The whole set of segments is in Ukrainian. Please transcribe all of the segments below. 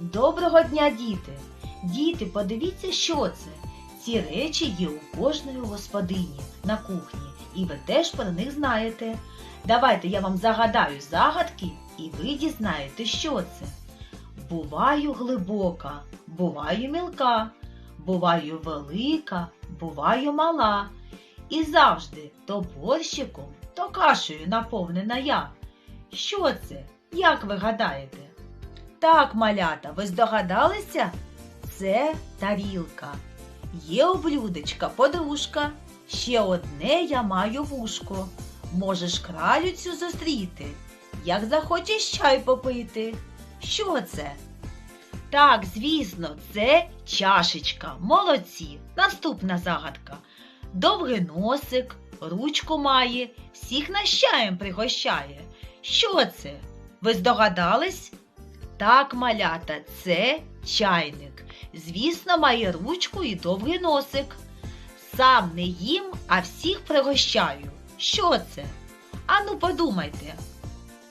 Доброго дня, діти! Діти, подивіться, що це. Ці речі є у кожної господині на кухні, і ви теж про них знаєте. Давайте я вам загадаю загадки, і ви дізнаєте, що це. Буваю глибока, буваю мілка, буваю велика, буваю мала. І завжди то борщиком, то кашею наповнена я. Що це? Як ви гадаєте? Так, малята, ви здогадалися? Це тарілка. Є у блюдечка подружка. Ще одне я маю вушко. Можеш кралю цю зустріти, як захочеш чай попити. Що це? Так, звісно, це чашечка. Молодці. Наступна загадка. Довгий носик, ручку має, всіх нас чаєм пригощає. Що це? Ви здогадались? Так, малята, це чайник. Звісно, має ручку і довгий носик. Сам не їм, а всіх пригощаю. Що це? Ану, подумайте.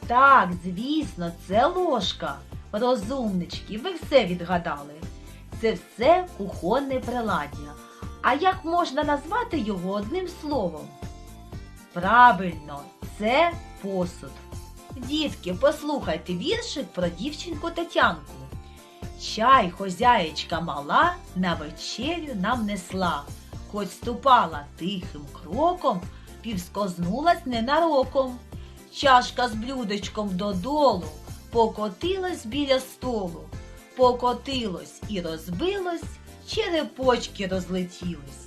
Так, звісно, це ложка. Розумнички, ви все відгадали. Це все кухонне приладдя. А як можна назвати його одним словом? Правильно, це посуд. Дітки, послухайте віршик про дівчинку Тетянку. Чай хозяєчка мала на вечерю нам несла, хоч ступала тихим кроком, півскознулась ненароком. Чашка з блюдечком додолу покотилась біля столу, покотилось і розбилось, черепочки розлетілись.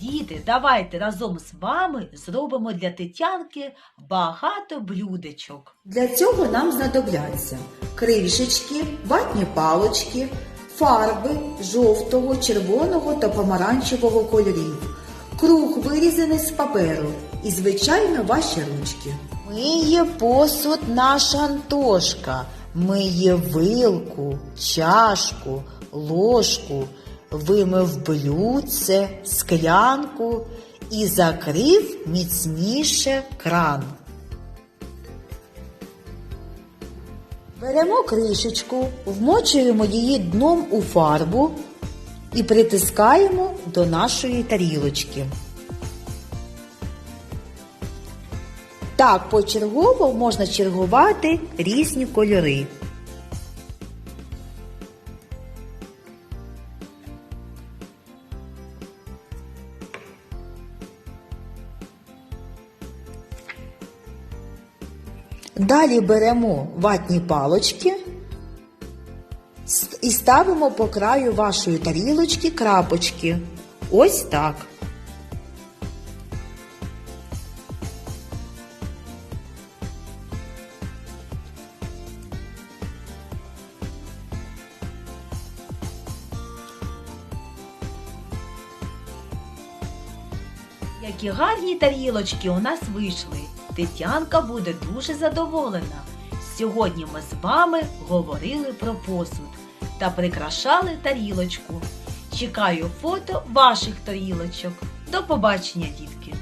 Діти, давайте разом з вами зробимо для Тетянки багато блюдечок. Для цього нам знадобляться кришечки, ватні палочки, фарби жовтого, червоного та помаранчевого кольорів, круг вирізаний з паперу і, звичайно, ваші ручки. Миє посуд наша Антошка, миє вилку, чашку, ложку, вимив блюдце, склянку і закрив міцніше кран. Беремо кришечку, вмочуємо її дном у фарбу і притискаємо до нашої тарілочки. Так почергово можна чергувати різні кольори. Далі беремо ватні палочки і ставимо по краю вашої тарілочки крапочки. Ось так. Які гарні тарілочки у нас вийшли. Тетянка буде дуже задоволена. Сьогодні ми з вами говорили про посуд та прикрашали тарілочку. Чекаю фото ваших тарілочок. До побачення, дітки!